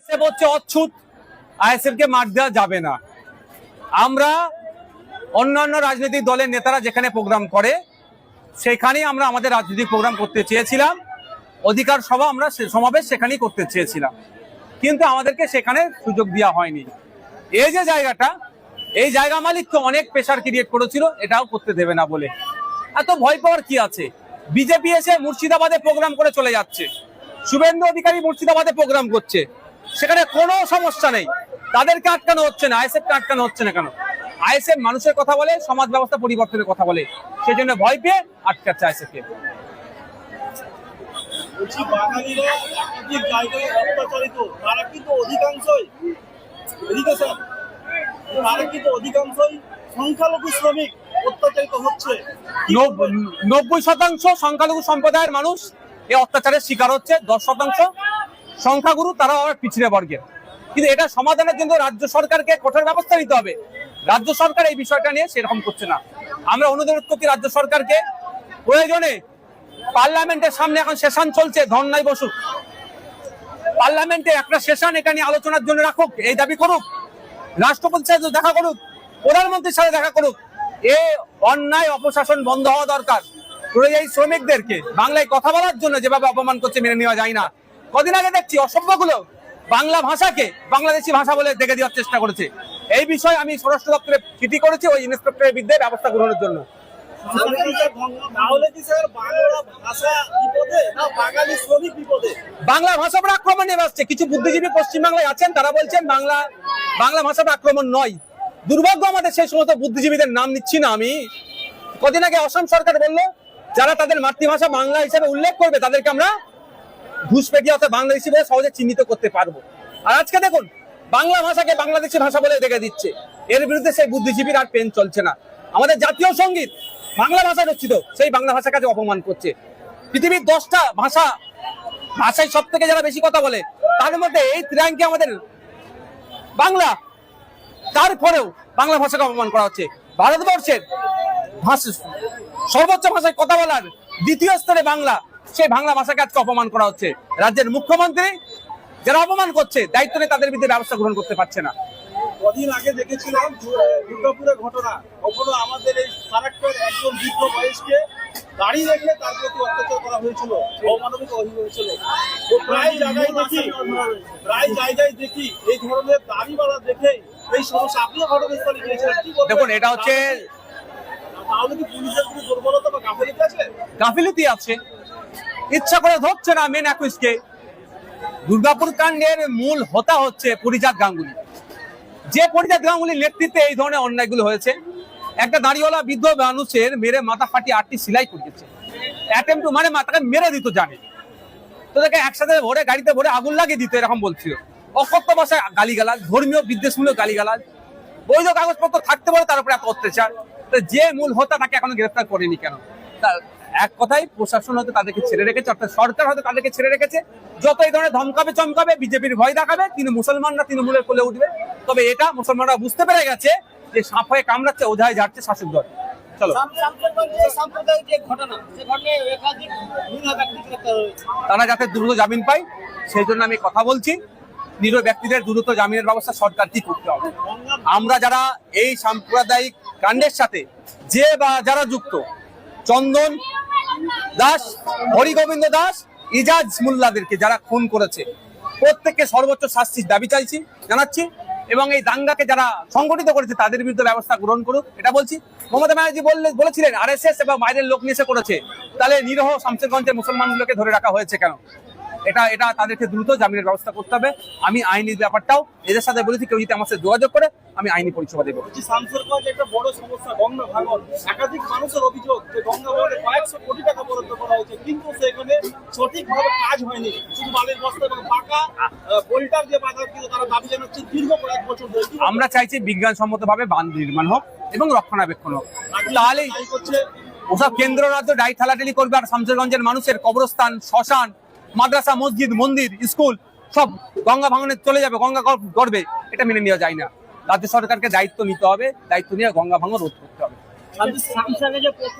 ISF হচ্ছে অচ্ছুত। ISF কে দেওয়া যাবে না। আমরা অন্যান্য রাজনৈতিক দলের নেতারা যেখানে প্রোগ্রাম করে, সেখানেই আমরা আমাদের রাজনৈতিক প্রোগ্রাম করতে চেয়েছিলাম। অধিকার সভা আমরা সমাবেশ সেখানেই করতে চেয়েছিলাম। কিন্তু আমাদেরকে সেখানে সুযোগ দেওয়া হয়নি। এই যে জায়গাটা, এই জায়গা মালিক তো অনেক প্রেশার ক্রিয়েট করেছিল, এটাও করতে দেবে না বলে। এত ভয় পাওয়ার কি আছে? বিজেপি এসে মুর্শিদাবাদে প্রোগ্রাম করে চলে যাচ্ছে। শুভেন্দু অধিকারী মুর্শিদাবাদে প্রোগ্রাম করছে। সেখানে কোনো সমস্যা নেই। তাদেরকে আটকানো হচ্ছে না আইএসএফ কে আটকানো হচ্ছে না কেন? আইএসএফ মানুষের কথা বলে সমাজ ব্যবস্থা পরিবর্তনের কথা বলে সেই জন্য ভয় পেয়ে আটকাচ্ছে আইএসএফ কে বলছি বাঙালিরা একাধিক জায়গায় অত্যাচারিত তারা কিন্তু অধিকাংশই তারা কিন্তু অধিকাংশই সংখ্যালঘু শ্রমিক অত্যাচারিত হচ্ছে। কি নব্বই শতাংশ সংখ্যালঘু সম্প্রদায়ের মানুষ এই অত্যাচারের শিকার হচ্ছে দশ শতাংশ। সংখ্যাগুরু তারা আবার পিছিয়ে বর্গের কিন্তু এটা সমাধানের জন্য রাজ্য সরকারকে কঠোর ব্যবস্থা নিতে হবে। রাজ্য সরকার এই বিষয়টা নিয়ে সেরকম করছে না। আমরা অনুরোধ করছি রাজ্য সরকারকে প্রয়োজনে পার্লামেন্টের সামনে এখন সেশন চলছে, ধর্নায় বসুক। পার্লামেন্টে একটা সেশন এটা নিয়ে আলোচনার জন্য রাখুক, এই দাবি করুক। রাষ্ট্রপতির সাথে দেখা করুক, প্রধানমন্ত্রীর সাথে দেখা করুক। এ অন্যায় অপশাসন বন্ধ হওয়া দরকার। শ্রমিকদেরকে বাংলায় কথা বলার জন্য যেভাবে অপমান করছে মেনে নেওয়া যায় না। কদিন আগে দেখছি অসভ্যগুলো বাংলা ভাষাকে বাংলাদেশি ভাষা বলে দেখে দেওয়ার চেষ্টা করেছে। এই বিষয়ে আমি স্বরাষ্ট্র দপ্তরে চিঠি করেছি ওই ইন্সপেক্টরের বিরুদ্ধে ব্যবস্থা গ্রহণের জন্য। বাংলা ভাষা বিপদে না বাঙালি শ্রমিক বিপদে বাংলা ভাষার উপর আক্রমণ নেমে আসছে। কিছু বুদ্ধিজীবী পশ্চিমবাংলায় আছেন, তারা বলছেন বাংলা বাংলা উপর আক্রমণ নয়। দুর্ভাগ্য আমাদের সেই সমস্ত বুদ্ধিজীবীদের নাম নিচ্ছি না আমি। কদিন আগে অসম সরকার বলল, যারা তাদের মাতৃভাষা বাংলা হিসেবে উল্লেখ করবে, তাদেরকে আমরা ঘুষপেটি অর্থাৎ বাংলাদেশি বলে সহজে চিহ্নিত করতে পারব। আর আজকে দেখুন, বাংলা ভাষাকে বাংলাদেশি ভাষা বলে দেখে দিচ্ছে। এর বিরুদ্ধে সেই বুদ্ধিজীবীর আর পেন চলছে না। আমাদের জাতীয় সংগীত বাংলা ভাষা রচিত, সেই বাংলা ভাষাকে আজ অপমান করছে। পৃথিবীর দশটা ভাষা, ভাষায় সব থেকে যারা বেশি কথা বলে, তার মধ্যে এই ত্রিয়াঙ্কে আমাদের বাংলা। তারপরেও বাংলা ভাষাকে অপমান করা হচ্ছে। ভারতবর্ষের ভাষা সর্বোচ্চ ভাষায় কথা বলার দ্বিতীয় স্তরে বাংলা। সেই বাংলা ভাষাকে আজকে অপমান করা হচ্ছে। রাজ্যের মুখ্যমন্ত্রী যারা অপমান করছে দায়িত্ব নিয়ে তাদের বিরুদ্ধে ব্যবস্থা গ্রহণ করতে পারছে না। কদিন আগে দেখেছিলাম দুর্গাপুরের ঘটনা। কখনো আমাদের এই একজন বৃদ্ধ বয়সকে দাঁড়িয়ে রেখে তার প্রতি অত্যাচার করা হয়েছিল অমানবিক হয়েছিল। প্রায় জায়গায় দেখি। প্রায় জায়গায় দেখি এই ধরনের দাড়িওয়ালা দেখে এই সমস্যা। আপনিও ঘটনাস্থলে গিয়েছিলেন দেখুন এটা হচ্ছে তাহলে কি পুলিশের কোনো দুর্বলতা বা গাফিলতি আছে? গাফিলতি আছে। ইচ্ছা করে ধরছে না মেন অ্যাকুইজকে দুর্গাপুর কাণ্ডের মূল হোতা হচ্ছে পরিজাত গাঙ্গুলি। যে পরিজাত গাঙ্গুলির নেতৃত্বে এই ধরনের অন্যায়গুলো হয়েছে, একটা দাঁড়িওয়ালা বৃদ্ধ মানুষের মেরে মাথা ফাটিয়ে আটটি সিলাই করিয়েছে অ্যাটেম্প মানে মাথাকে মেরে দিত জানে। তোদেরকে একসাথে ভরে গাড়িতে ভরে আগুন লাগিয়ে দিত, এরকম বলছিল। অকথ্য ভাষায় গালিগালাজ, ধর্মীয় বিদ্বেষমূলক গালিগালাজ। বৈধ কাগজপত্র থাকতে পারে, তার উপরে এত অত্যাচার। যে মূল হোতা তাকে এখনও গ্রেফতার করেনি কেন? তা এক কথায় প্রশাসন হয়তো তাদেরকে ছেড়ে রেখেছে অর্থাৎ সরকার হয়তো তাদেরকে ছেড়ে রেখেছে। যত এই ধরনের ধমকাবে চমকাবে বিজেপির ভয় দেখাবে তিনি মুসলমানরা তৃণমূলের কোলে উঠবে। তবে এটা মুসলমানরা বুঝতে পেরে গেছে যে সাপ হয়ে কামড়াচ্ছে ওঝায় ঝাড়ছে শাসক দল। চলো। তারা যাতে দ্রুত জামিন পায় সেই জন্য আমি কথা বলছি। নিরীহ ব্যক্তিদের দ্রুত জামিনের ব্যবস্থা সরকার কি করতে হবে। আমরা যারা এই সাম্প্রদায়িক কাণ্ডের সাথে যে বা যারা যুক্ত চন্দন দাস, হরিগোবিন্দ দাস, ইজাজ মোল্লাদেরকে যারা খুন করেছে। প্রত্যেককে সর্বোচ্চ শাস্তির দাবি চাইছি, জানাচ্ছি এবং এই দাঙ্গাকে যারা সংগঠিত করেছে, তাদের বিরুদ্ধে ব্যবস্থা গ্রহণ করুক, এটা বলছি। মমতা ব্যানার্জি বললে, বলেছিলেন আর এস এস এবং বাইরের লোক নিয়ে করেছে। তাহলে নিরহ শামসেরগঞ্জের মুসলমানগুলোকে ধরে রাখা হয়েছে কেন? এটা এটা তাদেরকে দ্রুত জামিনের ব্যবস্থা করতে হবে। আমি আইনি ব্যাপারটাও এদের সাথে বলেছি কেউ যদি আমার সাথে যোগাযোগ করে আমি আইনি পরিষেবা দেবো। বলছি একটা বড় সমস্যা গঙ্গা ভাঙন একাধিক মানুষের অভিযোগ যে গঙ্গা ভাঙনে কয়েকশো কোটি টাকা বরাদ্দ করা হয়েছে কিন্তু সেখানে সঠিকভাবে কাজ হয়নি। শুধু বালির বস্তা এবং পাকা বোল্টার যে বাধা কিন্তু তারা দাবি জানাচ্ছে দীর্ঘ কয়েক বছর ধরে। আমরা চাইছি বিজ্ঞানসম্মতভাবে বাঁধ নির্মাণ হোক এবং রক্ষণাবেক্ষণ হোক। করছে ওসব কেন্দ্র রাজ্য ডাই ঠেলাঠেলি করবে আর শামসেরগঞ্জের মানুষের কবরস্থান শ্মশান মাদ্রাসা, মসজিদ, মন্দির, স্কুল, সব গঙ্গা ভাঙনে চলে যাবে, গঙ্গা গড়বে এটা মেনে নেওয়া যায় না। রাজ্য সরকারকে দায়িত্ব নিতে হবে, দায়িত্ব নিয়ে গঙ্গা ভাঙন রোধ করতে হবে।